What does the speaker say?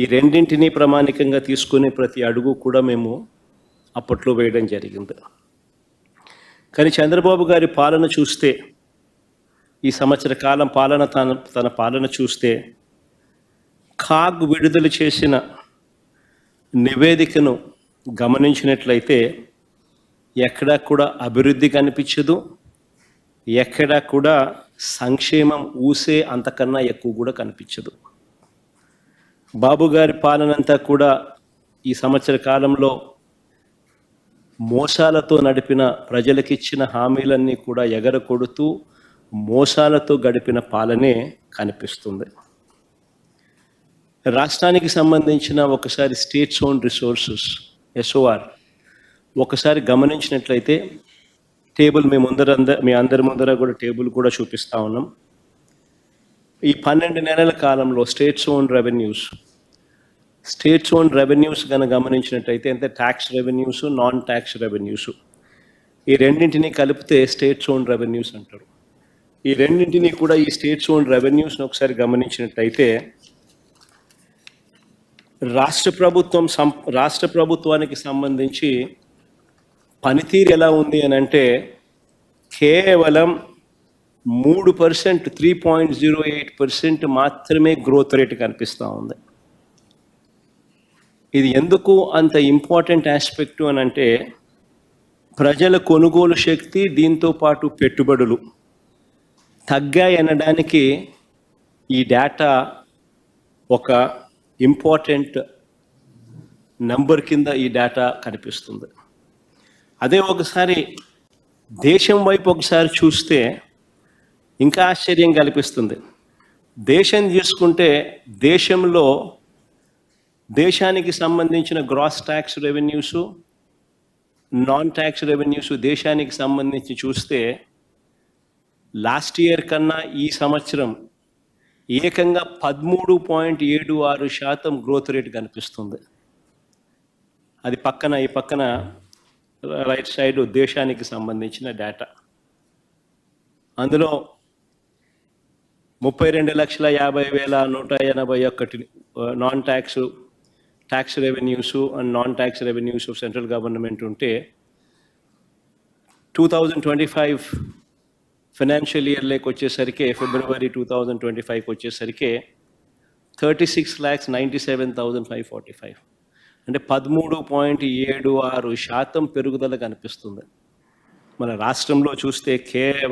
ఈ రెండింటినీ ప్రామాణికంగా తీసుకునే ప్రతి అడుగు కూడా మేము అప్పట్లో వేయడం జరిగింది. కానీ చంద్రబాబు గారి పాలన చూస్తే ఈ సంవత్సర కాలం పాలన తన తన పాలన చూస్తే కాగ్ విడుదల చేసిన నివేదికను గమనించినట్లయితే ఎక్కడా కూడా అభివృద్ధి కనిపించదు ఎక్కడా కూడా సంక్షేమం ఊసే అంతకన్నా ఎక్కువ కూడా కనిపించదు. బాబు గారి పాలనంతా కూడా ఈ సంవత్సర కాలంలో మోసాలతో నడిపిన ప్రజలకిచ్చిన హామీలన్నీ కూడా ఎగరకొడుతూ మోసాలతో గడిపిన పాలనే కనిపిస్తుంది. రాష్ట్రానికి సంబంధించిన ఒకసారి స్టేట్స్ ఓన్ రిసోర్సెస్ ఎస్ఓఆర్ ఒకసారి గమనించినట్లయితే టేబుల్ మీ ముందర మీ అందరి ముందర కూడా టేబుల్ కూడా చూపిస్తా ఉన్నాం. ఈ పన్నెండు నెలల కాలంలో states own revenues states own revenues కనుక గమనించినట్టయితే అంటే tax revenues non tax revenues. ఈ రెండింటిని కలిపితే స్టేట్స్ ఓన్ రెవెన్యూస్ అంటారు. ఈ రెండింటిని కూడా ఈ స్టేట్స్ ఓన్ రెవెన్యూస్ని ఒకసారి గమనించినట్టయితే రాష్ట్ర ప్రభుత్వం సం రాష్ట్ర ప్రభుత్వానికి సంబంధించి పనితీరు ఎలా ఉంది అని అంటే కేవలం మూడు percent three point zero eight percent మాత్రమే గ్రోత్ రేట్ కనిపిస్తూ ఉంది. ఇది ఎందుకు అంత ఇంపార్టెంట్ ఆస్పెక్ట్ అని అంటే ప్రజల కొనుగోలు శక్తి దీంతో పాటు పెట్టుబడులు తగ్గాయనడానికి ఈ డేటా ఒక ఇంపార్టెంట్ నంబర్ కింద ఈ డేటా కనిపిస్తుంది. అదే ఒకసారి దేశం వైపు ఒకసారి చూస్తే ఇంకా ఆశ్చర్యం కల్పిస్తుంది. దేశం తీసుకుంటే దేశంలో దేశానికి సంబంధించిన gross tax revenues non tax revenues దేశానికి సంబంధించి చూస్తే లాస్ట్ ఇయర్ కన్నా ఈ సంవత్సరం ఏకంగా పదమూడు పాయింట్ ఏడు ఆరు శాతం గ్రోత్ రేట్ కనిపిస్తుంది. అది పక్కన ఈ పక్కన రైట్ సైడ్ దేశానికి సంబంధించిన డేటా అందులో ముప్పై రెండు లక్షల యాభై వేల నూట ఎనభై ఒక్కటి non tax tax revenues and non tax revenues of central government ఉంటే two thousand twenty five financial ఇయర్లోకి వచ్చేసరికి ఫిబ్రవరి టూ థౌజండ్ ట్వంటీ ఫైవ్కి వచ్చేసరికి thirty six lakhs ninety seven thousand five forty five అంటే పదమూడు పాయింట్ ఏడు ఆరు శాతం పెరుగుదల కనిపిస్తుంది. మన రాష్ట్రంలో చూస్తే కేవలం